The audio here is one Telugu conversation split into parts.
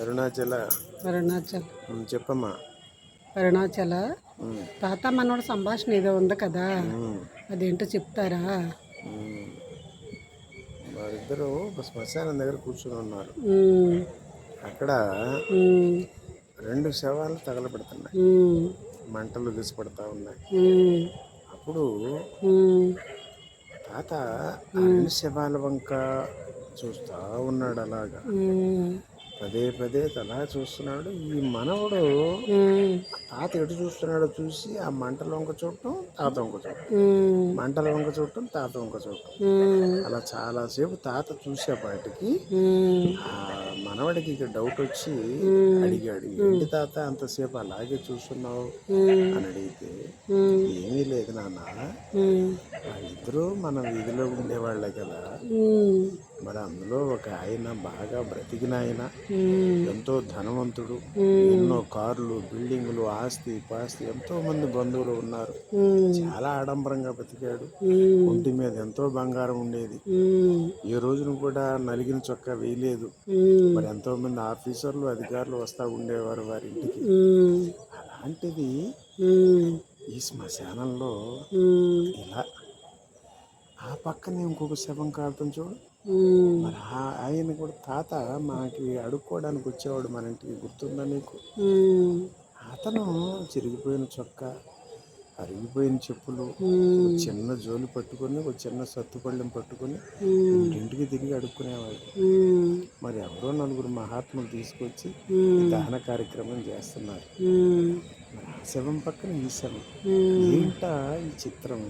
అరుణాచల. అరుణాచల్. చెప్పమ్మా. అరుణాచల. తాత మనోడు సంభాషణ ఏదో ఉంది కదా? అదేంటో చెప్తారా. వారిద్దరూ శ్మశానం దగ్గర కూర్చుని ఉన్నారు. అక్కడ రెండు శవాలు తగలబడుతున్నాయి. మంటలు దిసిపడతా ఉన్నాయి. అప్పుడు తాత రెండు శవాల వంక చూస్తా ఉన్నాడు అలాగా. పదే పదే తలా చూస్తున్నాడు. ఈ మనవడు తాత ఎటు చూస్తున్నాడో చూసి ఆ మంటల వంక చూడటం తాత వంక చూడటం. మంటల వంక చూడటం తాత వంక చూడటం. అలా చాలాసేపు తాత చూసేపాటికి ఆ మనవడికి ఇక డౌట్ వచ్చి అడిగాడు ఏంటి తాత అంతసేపు అలాగే చూస్తున్నావు? అని అడిగితే ఏమీ లేదు నాన్న. వాళ్ళిద్దరూ మన వీధిలో ఉండేవాళ్ళే కదా. మరి అందులో ఒక ఆయన బాగా బ్రతికిన ఆయన. ఎంతో ధనవంతుడు. ఎన్నో కార్లు బిల్డింగులు ఆస్తి పాస్తి ఎంతో మంది బంధువులు ఉన్నారు. చాలా ఆడంబరంగా బతికాడు ఉమ్, ఒంటి మీద ఎంతో బంగారం ఉండేది. ఏ రోజున కూడా నలిగిన చొక్కా వేయలేదు. మరి ఎంతో మంది ఆఫీసర్లు అధికారులు వస్తూ ఉండేవారు వారి ఇంటికి. అలాంటిది ఈ శ్మశానంలో ఇలా ఆ పక్కనే ఇంకొక శవం కావటం చూడు. మరి ఆయన కూడా తాత మనకి అడుక్కోవడానికి వచ్చేవాడు మన ఇంటికి గుర్తుందా నీకు? అతను చిరిగిపోయిన చొక్కా అరిగిపోయిన చెప్పులు చిన్న జోలి పట్టుకొని ఒక చిన్న సత్తుపళ్ళెం పట్టుకొని ఇంటికి తిరిగి అడుక్కునేవాడు మరి ఎవరో నలుగురు మహాత్ములు తీసుకొచ్చి దహన కార్యక్రమం చేస్తున్నారు. ఆ శవం పక్కన ఈ శవం. ఏంటా ఈ చిత్రం?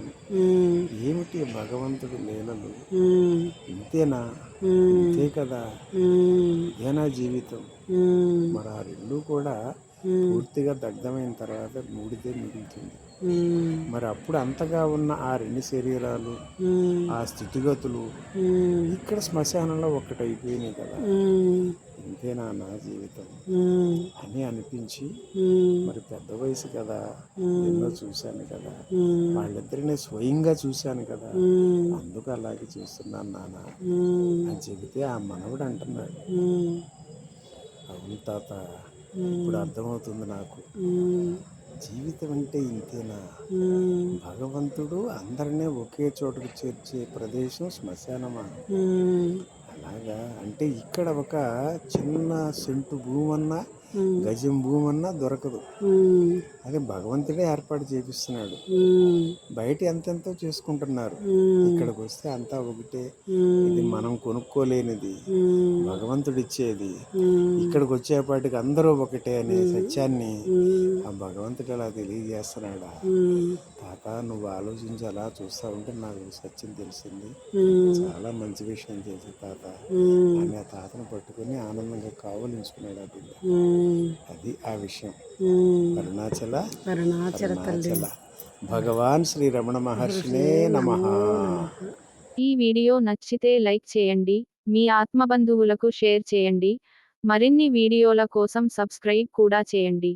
ఏమిటి భగవంతుడి లీలలు? ఇంతేనా? ఇంతే కదా. ఇదేనా జీవితం? మరి ఆ రెండు కూడా పూర్తిగా దగ్ధమైన తర్వాత మూడితే మిగులుతుంది. మరి అప్పుడు అంతగా ఉన్న ఆ రెండు శరీరాలు ఆ స్థితిగతులు ఇక్కడ శ్మశానంలో ఒక్కటైపోయినాయి కదా. ఇంతేనా నా జీవితం. అని అనిపించి మరి పెద్ద వయసు కదా. ఎన్నో చూశాను కదా వాళ్ళిద్దరిని స్వయంగా చూశాను కదా అందుకు అలాగే చూస్తున్నాను నాన్న అని చెబితే ఆ మనవడు అంటున్నాడు. అవును తాత ఇప్పుడు అర్థమవుతుంది నాకు. జీవితం అంటే ఇంతేనా? భగవంతుడు అందరినీ ఒకే చోటుకు చేర్చే ప్రదేశం శ్మశానమా? అంటే ఇక్కడ ఒక చిన్న సెంటు భూమన్నా గజం భూమి అన్నా దొరకదు అది భగవంతుడే ఏర్పాటు చేపిస్తున్నాడు. బయట ఎంతెంతో చేసుకుంటున్నారు. ఇక్కడికి వస్తే అంతా ఒకటే. ఇది మనం కొనుక్కోలేనిది. భగవంతుడు ఇచ్చేది. ఇక్కడికి వచ్చేపాటికి అందరూ ఒకటే అనే సత్యాన్ని ఆ భగవంతుడు అలా తెలియజేస్తున్నాడా? తాత నువ్వు ఆలోచించి అలా చూస్తా ఉంటే నాకు సత్యం తెలిసింది. చాలా మంచి విషయం చేసి తాత. అని ఆ తాతను పట్టుకొని ఆనందంగా కావలించుకున్నాడు ఆ బిడ్డ. ఉమ్, అది ఆ విషయం. అరుణాచల అరుణాచల తల్లి. అరుణాచల. భగవాన్ శ్రీ రమణ మహర్షినే నమ. ఈ వీడియో నచ్చితే లైక్ చేయండి మీ ఆత్మబంధువులకు షేర్ చేయండి మరిన్ని వీడియోల కోసం సబ్స్క్రైబ్ కూడా చేయండి.